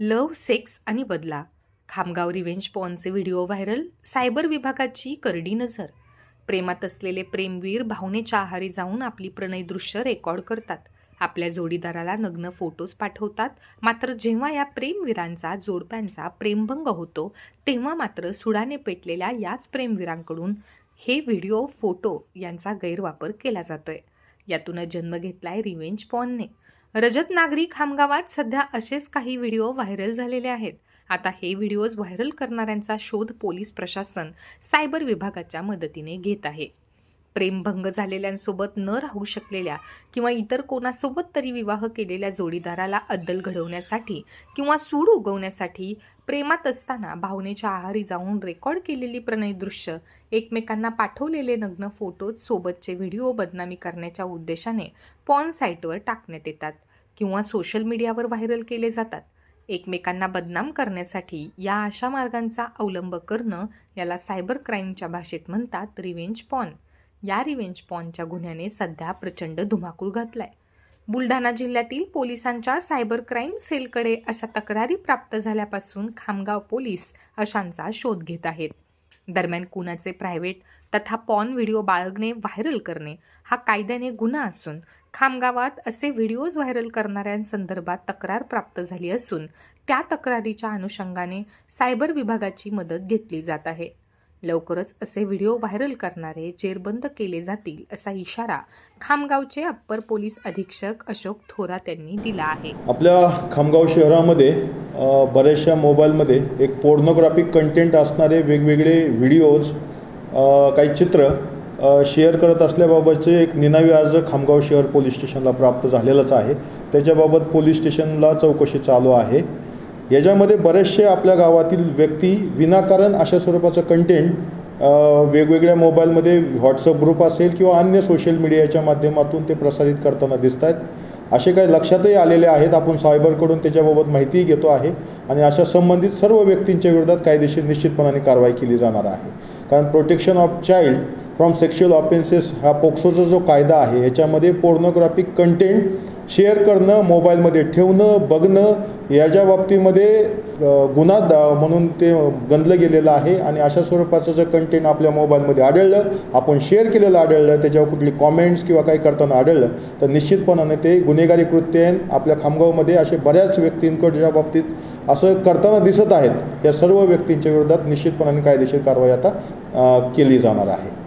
Love sex आणि बदला. Khamgaon revenge पॉनचे व्हिडिओ व्हायरल सायबर विभागाची करडी नजर. प्रेमात असलेले प्रेमवीर भावनेच्या आहारी जाऊन आपली प्रणय दृश्य रेकॉर्ड करतात. आपल्या जोडीदाराला नग्न फोटोज पाठवतात. मात्र जेव्हा या प्रेमवीरांचा जोडप्यांचा प्रेमभंग होतो तेव्हा मात्र सुडाने पेटलेल्या याच प्रेमवीरांकडून हे व्हिडिओ फोटो यांचा गैरवापर केला जातोय. यातूनच जन्म घेतलाय रिव्हेंज पॉनने. रजत नागरी खामगावात सध्या असेच काही व्हिडिओ व्हायरल झालेले आहेत. आता हे व्हिडिओज व्हायरल करणाऱ्यांचा शोध पोलीस प्रशासन सायबर विभागाच्या मदतीने घेत आहे. प्रेमभंग झालेल्यांसोबत न राहू शकलेल्या किंवा इतर कोणासोबत तरी विवाह केलेल्या जोडीदाराला अद्दल घडवण्यासाठी किंवा सूड उगवण्यासाठी प्रेमात असताना भावनेच्या आहारी जाऊन रेकॉर्ड केलेली प्रणय दृश्य एकमेकांना पाठवलेले नग्न फोटोज सोबतचे व्हिडिओ बदनामी करण्याच्या उद्देशाने पॉन साईटवर टाकण्यात येतात किंवा सोशल मीडियावर व्हायरल केले जातात. एकमेकांना बदनाम करण्यासाठी या अशा मार्गांचा अवलंब करणं याला सायबर क्राईमच्या भाषेत म्हणतात रिव्हेंज पॉन या रिव्हेंज पॉनच्या गुन्ह्याने सध्या प्रचंड धुमाकूळ घातलाय. बुलढाणा जिल्ह्यातील पोलिसांच्या सायबर क्राईम सेलकडे अशा तक्रारी प्राप्त झाल्यापासून खामगाव पोलीस अशांचा शोध घेत आहेत. दरम्यान कुणाचे प्रायव्हेट तथा पॉन व्हिडिओ बाळगणे व्हायरल करणे हा कायद्याने गुन्हा असून खामगावात असे व्हिडिओज व्हायरल करणाऱ्यांसंदर्भात तक्रार प्राप्त झाली असून त्या तक्रारीच्या अनुषंगाने सायबर विभागाची मदत घेतली जात आहे. लवकरच असे व्हिडिओ व्हायरल करणारे जेरबंद केले जातील असा इशारा खामगावचे अप्पर पोलीस अधीक्षक अशोक थोरात यांनी दिला आहे. आपल्या खामगाव शहरामध्ये बऱ्याचशा मोबाईलमध्ये एक पोर्नोग्राफिक कंटेंट असणारे वेगवेगळे व्हिडिओज काही चित्र शेअर करत असल्याबाबतचे एक निनावी अर्ज खामगाव शहर पोलीस स्टेशनला प्राप्त झालेलाच आहे. त्याच्याबाबत पोलीस स्टेशनला चौकशी चालू आहे. याच्यामध्ये बरेचसे आपल्या गावातील व्यक्ती विनाकारण अशा स्वरूपाचं कंटेंट वेगवेगळ्या मोबाईलमध्ये व्हॉट्सअप ग्रुप असेल किंवा अन्य सोशल मीडियाच्या माध्यमातून ते प्रसारित करताना दिसत आहेत असे काही लक्षातही आलेले आहेत. आपण सायबरकडून त्याच्याबाबत माहितीही घेतो आहे आणि अशा संबंधित सर्व व्यक्तींच्या विरोधात कायदेशीर निश्चितपणाने कारवाई केली जाणार आहे. कारण protection of child from sexual offences हा पोक्सोचा जो कायदा आहे ह्याच्यामध्ये पोर्नोग्राफिक कंटेंट शेअर करणं मोबाईलमध्ये ठेवणं बघणं याच्या बाबतीमध्ये गुन्हा दा- म्हणून ते गणलं गेलेलं आहे आणि अशा स्वरूपाचं जर कंटेंट आपल्या मोबाईलमध्ये आढळलं आपण शेअर केलेलं आढळलं त्याच्यावर कुठली कॉमेंट्स किंवा काही करताना आढळलं तर निश्चितपणाने ते गुन्हेगारी कृत्य आपल्या खामगावमध्ये असे बऱ्याच व्यक्तींकडच्या बाबतीत असं करताना दिसत आहेत या सर्व व्यक्तींच्या विरोधात निश्चितपणाने कायदेशीर कारवाई आता केली जाणार आहे.